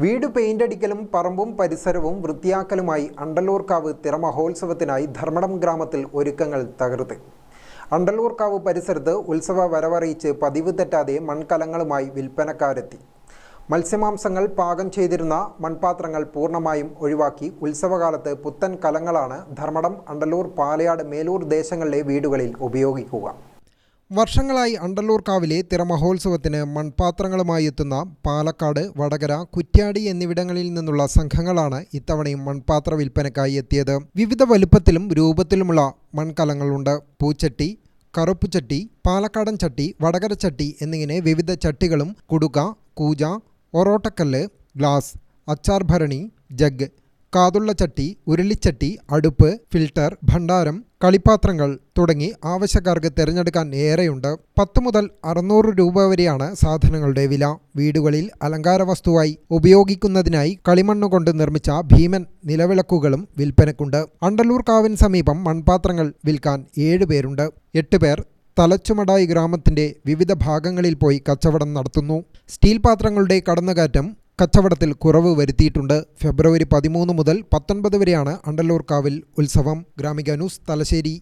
വീട് പെയിന്റടിക്കലും പറമ്പും പരിസരവും വൃത്തിയാക്കലുമായി അണ്ടല്ലൂർക്കാവ് തിറമഹോത്സവത്തിനായി ധർമ്മടം ഗ്രാമത്തിൽ ഒരുക്കങ്ങൾ തകർത്ത്. അണ്ടല്ലൂർക്കാവ് പരിസരത്ത് ഉത്സവ വരവറിയിച്ച് പതിവ് തെറ്റാതെ മൺകലങ്ങളുമായി വിൽപ്പനക്കാരെത്തി. മത്സ്യമാംസങ്ങൾ പാകം ചെയ്തിരുന്ന മൺപാത്രങ്ങൾ പൂർണമായും ഒഴിവാക്കി ഉത്സവകാലത്ത് പുത്തൻ കലങ്ങളാണ് ധർമ്മടം അണ്ടല്ലൂർ പാലയാട് മേലൂർ ദേശങ്ങളിലെ വീടുകളിൽ ഉപയോഗിക്കുക. വർഷങ്ങളായി അണ്ടല്ലൂർക്കാവിലെ തിറമഹോത്സവത്തിന് മൺപാത്രങ്ങളുമായി എത്തുന്ന പാലക്കാട് വടകര കുറ്റ്യാടി എന്നിവിടങ്ങളിൽ നിന്നുള്ള സംഘങ്ങളാണ് ഇത്തവണയും മൺപാത്ര വിൽപ്പനയ്ക്കായി എത്തിയത്. വിവിധ വലുപ്പത്തിലും രൂപത്തിലുമുള്ള മൺകലങ്ങളുണ്ട്. പൂച്ചട്ടി കറുപ്പുചട്ടി പാലക്കാടൻ ചട്ടി വടകര ചട്ടി എന്നിങ്ങനെ വിവിധ ചട്ടികളും കുടുക കൂജ ഒറോട്ടക്കല്ല് ഗ്ലാസ് അച്ചാർ ഭരണി ജഗ് കാതുള്ള ചട്ടി ഉരുളിച്ചട്ടി അടുപ്പ് ഫിൽട്ടർ ഭണ്ഡാരം കളിപ്പാത്രങ്ങൾ തുടങ്ങി ആവശ്യക്കാർക്ക് തിരഞ്ഞെടുക്കാൻ ഏറെയുണ്ട്. പത്ത് മുതൽ അറുന്നൂറ് രൂപ വരെയാണ് സാധനങ്ങളുടെ വില. വീടുകളിൽ അലങ്കാര വസ്തുവായി ഉപയോഗിക്കുന്നതിനായി കളിമണ്ണ് കൊണ്ട് നിർമ്മിച്ച ഭീമൻ നിലവിളക്കുകളും വിൽപ്പനക്കുണ്ട്. അണ്ടല്ലൂർ കാവിന് സമീപം മൺപാത്രങ്ങൾ വിൽക്കാൻ ഏഴ് പേരുണ്ട്. പേർ തലച്ചുമടായി ഗ്രാമത്തിന്റെ വിവിധ ഭാഗങ്ങളിൽ പോയി കച്ചവടം നടത്തുന്നു. സ്റ്റീൽ പാത്രങ്ങളുടെ കടന്നുകയറ്റം കച്ചവടത്തിൽ കുറവ് വരുത്തിയിട്ടുണ്ട്. ഫെബ്രുവരി പതിമൂന്ന് മുതൽ പത്തൊൻപത് വരെയാണ് അണ്ടല്ലൂർ കാവിൽ ഉത്സവം. ഗ്രാമിക ന്യൂസ് തലശ്ശേരി.